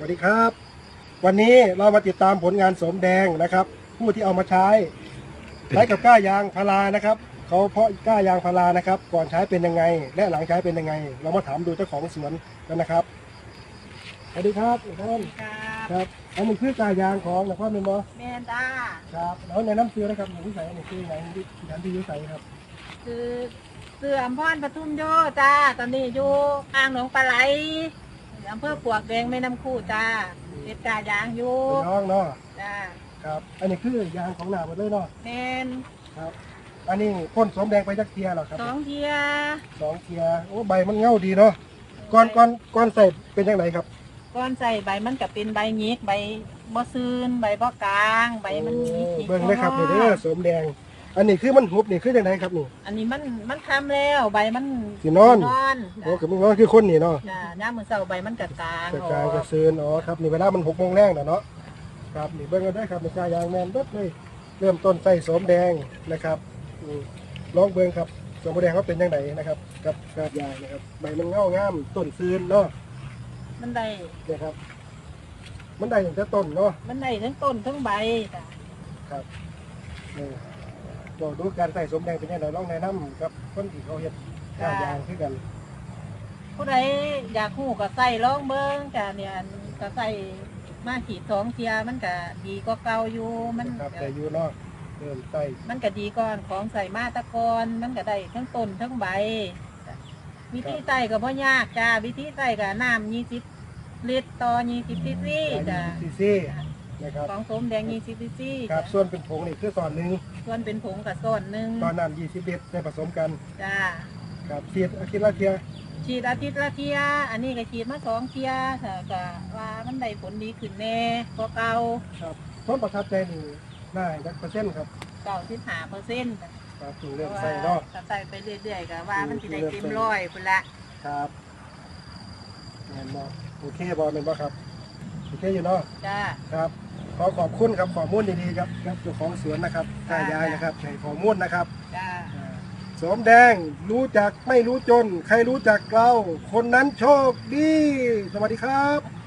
วัสดีครับ วันนี้เรามาติดตามผลงานสมแดงนะครับ ผู้ที่เอามาใช้ใช้กับก้ายางพารานะครับเขาเพาะก้ายางพารานะครับ ก่อนใช้เป็นยังไง และหลังใช้เป็นยังไง เรามาถามดูเจ้าของสวนกันนะครับสวัสดีครับทุกท่านครับครับอันนี้คือก้ายางของนครเมนบอแม่ด้าครับแล้วในน้ำเสือนะครับหนูที่ใส่อันนี้คือไหนที่ที่ที่ยุใส่ครับ คือเสื่อมพรปทุมโยจ้าตอนนี้อยู่อ่างหนองปลาไหล อำเภอปวกแดงแม่น้ำคู่จ้าเป็ดกายางอยู่เป็นน้องเนาะจ้าครับ อันนี้คือยางของหนาหมดเลยเนาะแมนครับ อันนี้พ่นสมแดงไปจักเทียเหรอครับสองเทียสองเทียโอ้ใบมันเงาดีเนาะก่อนก่อนก่อนใส่เป็นยังไงครับ ก้อนใส่ใบมันกับเป็นใบหยิกใบบ่ซืนใบบ่กลาง ใบมันหยิกหยิกเบิ่งเลยครับนี่เด้อสมแดง อันนี้คือมันหุบนี่คือยังไงครับนี่ อันนี้มันมันคำแล้วใบมันสินอนสินอนโอ้คือมันว่าคือคนนี่เนาะจ้าย่ามมือเสาใบมันกระกลางจะกลางจะซืนอ๋อครับนี่เวลามันหกโมงแรงน่ะเนาะครับนี่เบิ่งกันได้ครับนี่กายางแมนเบิดเลยเริ่มต้นใส่สมแดงนะครับอืมลองเบิ่งครับสมแดงเขาเป็นยังไงนะครับ กับกาบยางนะครับใบมันเงางามต้นซืนเนาะมันได้นะครับ มันได้ตั้งแต่ต้นเนาะมันได้ทั้งต้นทั้งใบจ้ะครับนี่ บอกดูการใส่สมแดงเป็นยังไงลองแนะนำกับคนที่เขาเฮ็ดกายางคือกันผู้ใดอยากหูก็ใส่ลองเบิ้งจ้ะเนี่ยก็ใส่มาขีดสองเทียมันก็ดีก็เก่าอยู่มันครับแต่อยู่เนาะเริ่มใส่มันก็ดีก่อนของใส่มาตะกอนมันก็ได้ทั้งต้นทั้งใบจ้ะวิธีใส่ก็บ่ยากจ้าวิธีใส่ก็น้ำยี่สิบลิตรต่อยี่สิบซีซีจ้ะ ซีซี นะครับของสมแดงยี่สิบซีซีครับส่วนเป็นผงนี่คือส่วนหนึ่งส่วนเป็นผงกับส่วนหนึ่งตอนน้ำ20ลิตรได้ผสมกันจ้าครับเทียอาทิตย์ละเทียฉีดอาทิตย์ละเทียอันนี้ก็ฉีดมาสองเทียค่ะก็ว่ามันได้ผลดีขึ้นแน่กว่าเก่าครับผลประทับใจนี่ได้จักเปอร์เซ็นต์ครับเก้าสิบห้าเปอร์เซ็นต์ครับถึงเริ่มใส่เนาะถ้าใส่ไปเรื่อยๆก็ว่ามันจะได้เต็มร้อยพุ่นละครับแม่นบ่โอเคบ่แม่นบ่ครับโอเคอยู่เนาะจ้าครับ ขอขอบคุณครับข้อมูลดีๆครับครับเจ้าของสวนนะครับกายายนะครับให้ข้อมูลนะครับจ้าสวมแดงรู้จักไม่รู้จน ใครรู้จักเรา คนนั้นโชคดี สวัสดีครับ